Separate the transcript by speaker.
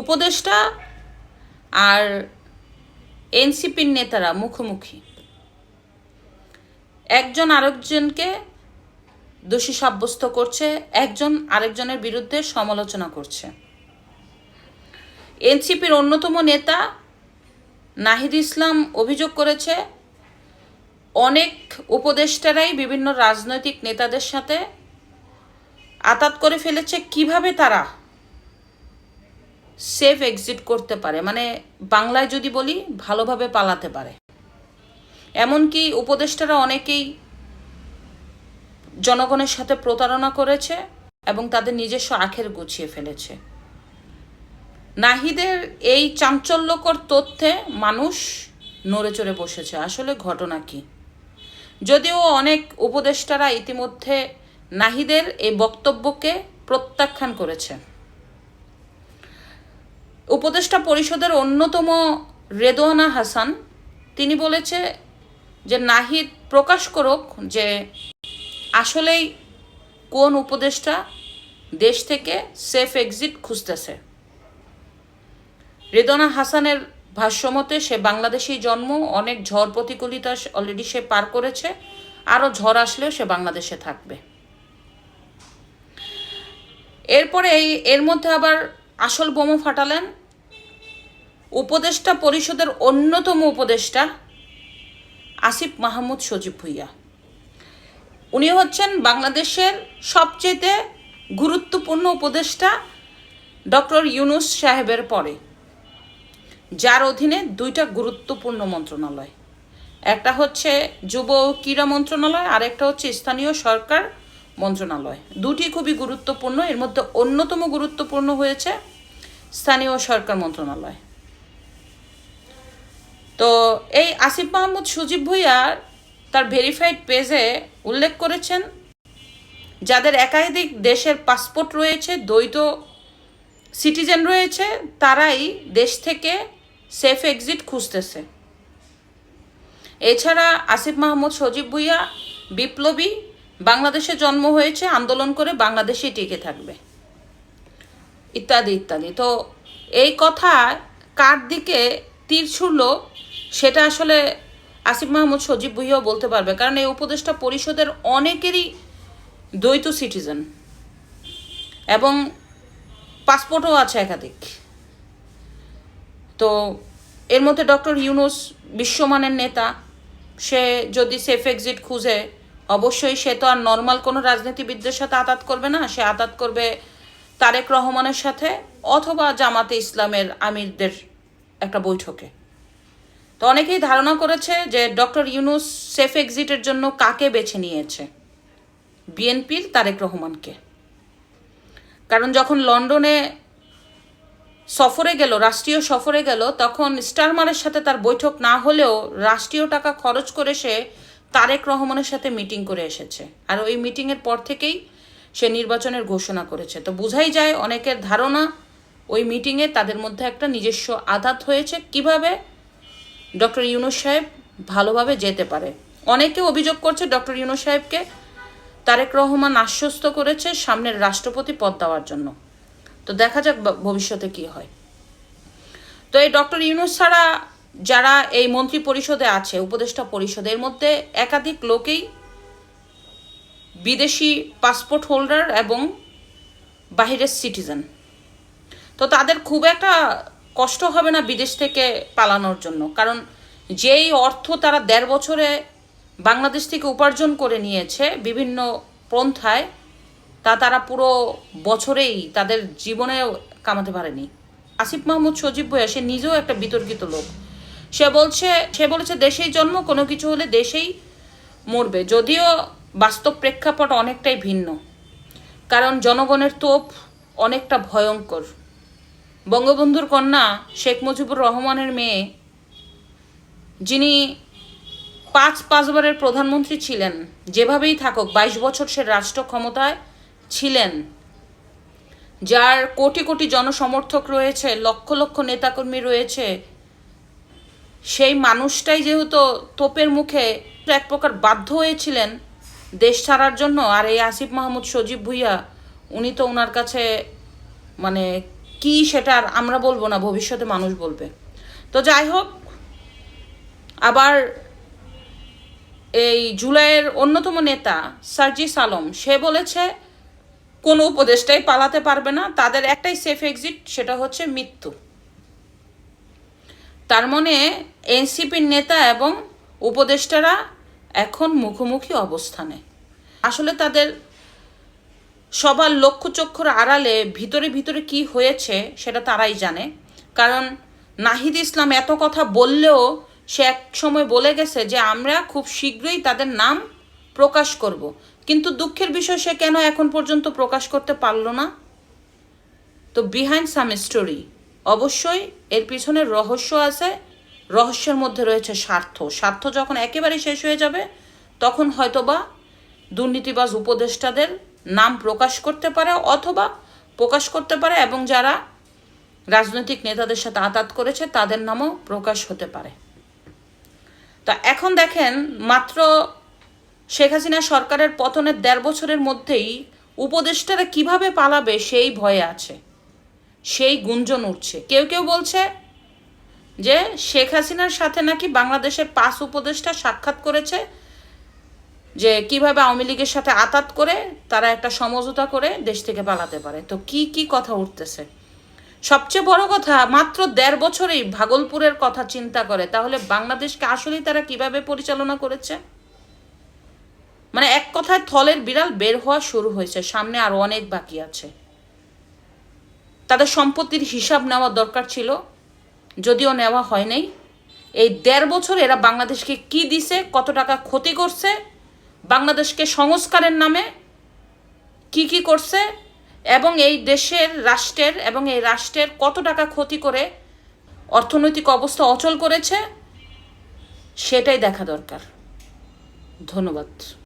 Speaker 1: উপদেষ্টা আর এনসিপির নেতারা মুখোমুখি। একজন আরেকজনকে দোষী সাব্যস্ত করছে, একজন আরেকজনের বিরুদ্ধে সমালোচনা করছে। এনসিপির অন্যতম নেতা নাহিদ ইসলাম অভিযোগ করেছে, অনেক উপদেষ্টারাই বিভিন্ন রাজনৈতিক নেতাদের সাথে আতাত করে ফেলেছে, কীভাবে তারা সেফ এক্সিট করতে পারে। মানে বাংলায় যদি বলি, ভালোভাবে পালাতে পারে। এমনকি উপদেষ্টারা অনেকেই জনগণের সাথে প্রতারণা করেছে এবং তাদের নিজস্ব আখের গুছিয়ে ফেলেছে। নাহিদের এই চাঞ্চল্যকর তথ্যে মানুষ নড়ে চড়ে বসেছে। আসলে ঘটনা কি? যদিও অনেক উপদেষ্টারা ইতিমধ্যে নাহিদের এই বক্তব্যকে প্রত্যাখ্যান করেছে উপদেষ্টা পরিষদের অন্যতম রেদোয়ানা হাসান, তিনি বলেছে যে নাহিদ প্রকাশ করুক যে আসলেই কোন উপদেষ্টা দেশ থেকে সেফ এক্সিট খুঁজতেছে। রেদনা হাসানের ভাষ্যমতে সে বাংলাদেশেই জন্ম, অনেক ঝড় প্রতিকূলিতা অলরেডি সে পার করেছে, আরও ঝড় আসলেও সে বাংলাদেশে থাকবে। এরপরে এই, এর মধ্যে আবার আসল বোমা ফাটালেন উপদেষ্টা পরিষদের অন্যতম উপদেষ্টা আসিফ মাহমুদ সজীব ভুইয়া। উনি হচ্ছেন বাংলাদেশের সবচেয়ে গুরুত্বপূর্ণ উপদেষ্টা ডক্টর ইউনুস সাহেবের পরে, যার অধীনে দুইটা গুরুত্বপূর্ণ মন্ত্রণালয়। একটা হচ্ছে যুব ক্রীড়া মন্ত্রণালয় আর একটা হচ্ছে স্থানীয় সরকার মন্ত্রণালয়। দুটি খুবই গুরুত্বপূর্ণ, এর মধ্যে অন্যতম গুরুত্বপূর্ণ হয়েছে স্থানীয় সরকার মন্ত্রণালয়। তো এই আসিফ মাহমুদ সুজিব ভুইয়া তার ভেরিফাইড পেজে উল্লেখ করেছেন, যাদের একাধিক দেশের পাসপোর্ট রয়েছে, দ্বৈত সিটিজেন রয়েছে, তারাই দেশ থেকে সেফ এক্সিট খুঁজতেছে। এছাড়া আসিফ মাহমুদ সজীব ভুইয়া বিপ্লবী বাংলাদেশে জন্ম হয়েছে, আন্দোলন করে বাংলাদেশেই টিকে থাকবে। ইত্যাদি ইত্যাদি। তো এই কথা কার দিকে তীর ছুড়ল, সেটা আসলে আসিফ মাহমুদ সজীব ভুইয়াও বলতে পারবে। কারণ এই উপদেষ্টা পরিষদের অনেকেরই দ্বৈত সিটিজেন। এবং পাসপোর্টও আছে একাধিক। তো এর মধ্যে ডক্টর ইউনুস বিশ্বমানের নেতা। সে যদি সেফ এক্সিট খুঁজে অবশ্যই সে তো আর নর্মাল কোনো রাজনীতিবিদদের সাথে আতাত করবে না, সে আতাত করবে তারেক রহমানের সাথে অথবা জামাতে ইসলামের আমিরদের একটা বৈঠকে। তো অনেকেই ধারণা করেছে যে ডক্টর ইউনুস সেফ এক্সিটের জন্য কাকে বেছে নিয়েছে? বিএনপির তারেক রহমানকে। কারণ যখন লন্ডনে সফরে গেল, রাষ্ট্রীয় সফরে গেল, তখন স্টারমারের সাথে তার বৈঠক না হলেও রাষ্ট্রীয় টাকা খরচ করে সে তারেক রহমানের সাথে মিটিং করে এসেছে। আর ওই মিটিংয়ের পর থেকেই সে নির্বাচনের ঘোষণা করেছে। তো বোঝাই যায় অনেকের ধারণা, ওই মিটিংয়ে তাদের মধ্যে একটা নিজস্ব আঘাত হয়েছে। কীভাবে? ডক্টর ইউনুস সাহেব ভালোভাবে যেতে পারে। অনেকে অভিযোগ করছে ডক্টর ইউনুস সাহেবকে তারেক রহমান আশ্বস্ত করেছে সামনের রাষ্ট্রপতি পদ দেওয়ার জন্য। তো দেখা যাক ভবিষ্যতে কি হয়। তো এই ডক্টর ইউনুস ছাড়া যারা এই মন্ত্রী পরিষদে আছে, উপদেষ্টা পরিষদে, এর মধ্যে একাধিক লোকেই বিদেশি পাসপোর্ট হোল্ডার এবং বাহিরের সিটিজেন তো তাদের খুব একটা কষ্ট হবে না বিদেশ থেকে পালানোর জন্য। কারণ যেই অর্থ তারা দেড় বছরে বাংলাদেশ থেকে উপার্জন করে নিয়েছে বিভিন্ন পন্থায়, তা তারা পুরো বছরেই তাদের জীবনে কামাতে পারেনি। আসিফ মাহমুদ সজীব ভুয়া সে নিজেও একটা বিতর্কিত লোক। সে বলছে, সে বলেছে দেশেই জন্ম, কোনো কিছু হলে দেশেই মরবে। যদিও বাস্তব প্রেক্ষাপট অনেকটাই ভিন্ন। কারণ জনগণের তোপ অনেকটা ভয়ঙ্কর। বঙ্গবন্ধুর কন্যা শেখ মুজিবুর রহমানের মেয়ে, যিনি পাঁচ পাঁচবারের প্রধানমন্ত্রী ছিলেন, যেভাবেই থাকুক, বাইশ বছর সে রাষ্ট্র ক্ষমতায় ছিলেন, যার কোটি কোটি জনসমর্থক রয়েছে, লক্ষ লক্ষ নেতাকর্মী রয়েছে সেই মানুষটাই যেহেতু তোপের মুখে এক প্রকার বাধ্য হয়েছিলেন দেশ ছাড়ার জন্য, আর এই আসিফ মাহমুদ সজীব ভুইয়া, উনি তো ওনার কাছে মানে কি সেটা আর আমরা বলব না, ভবিষ্যতে মানুষ বলবে। তো যাই হোক, আবার এই জুলাইয়ের অন্যতম নেতা সার্জিস আলম, সে বলেছে, কোনো উপদেশটাই পালাতে পারবে না, তাদের একটাই সেফ এক্সিট সেটা হচ্ছে মৃত্যু। তার মানে এনসিপির নেতা এবং উপদেষ্টারা এখন মুখোমুখি অবস্থানে। আসলে তাদের সবার লক্ষ্য লক্ষ্যচক্ষুর আড়ালে ভিতরে ভিতরে কি হয়েছে সেটা তারাই জানে। কারণ নাহিদ ইসলাম এত কথা বললেও সে এক সময় বলে গেছে যে, আমরা খুব শীঘ্রই তাদের নাম প্রকাশ করব। কিন্তু দুঃখের বিষয়, সে কেন এখন পর্যন্ত প্রকাশ করতে পারল না? তো বিহাইন্ড সাম স্টোরি অবশ্যই এর পিছনে রহস্য আছে, রহস্যের মধ্যে রয়েছে স্বার্থ। স্বার্থ যখন একেবারে শেষ হয়ে যাবে, তখন হয়তোবা দুর্নীতিবাজ উপদেষ্টাদের নাম প্রকাশ করতে পারে অথবা প্রকাশ করতে পারে এবং যারা রাজনৈতিক নেতাদের সাথে আতাত করেছে, তাদের নামও প্রকাশ হতে পারে। তা এখন দেখেন, মাত্র শেখ হাসিনা সরকারের পতনের দেড় বছরের মধ্যেই উপদেষ্টারা কীভাবে পালাবে সেই ভয়ে আছে। সেই গুঞ্জন উঠছে। কেউ কেউ বলছে যে শেখ হাসিনার সাথে নাকি বাংলাদেশের পাঁচ উপদেষ্টা সাক্ষাৎ করেছে, যে কীভাবে আওয়ামী লীগের সাথে আতাত করে তারা একটা সমঝোতা করে দেশ থেকে পালাতে পারে। তো কি কি কথা উঠতেছে? সবচেয়ে বড় কথা, মাত্র দেড় বছরেই ভাগলপুরের কথা চিন্তা করে, তাহলে বাংলাদেশকে আসলেই তারা কীভাবে পরিচালনা করেছে? মানে এক কথায় থলের বিড়াল বের হওয়া শুরু হয়েছে, সামনে আরও অনেক বাকি আছে। তাদের সম্পত্তির হিসাব নেওয়া দরকার ছিল, যদিও নেওয়া হয় নাই। এই দেড় বছর এরা বাংলাদেশকে কি দিছে, কত টাকা ক্ষতি করছে, বাংলাদেশকে সংস্কারের নামে কি কি করছে, এবং এই দেশের রাষ্ট্রের এবং এই রাষ্ট্রের কত টাকা ক্ষতি করে অর্থনৈতিক অবস্থা অচল করেছে, সেটাই দেখা দরকার। ধন্যবাদ।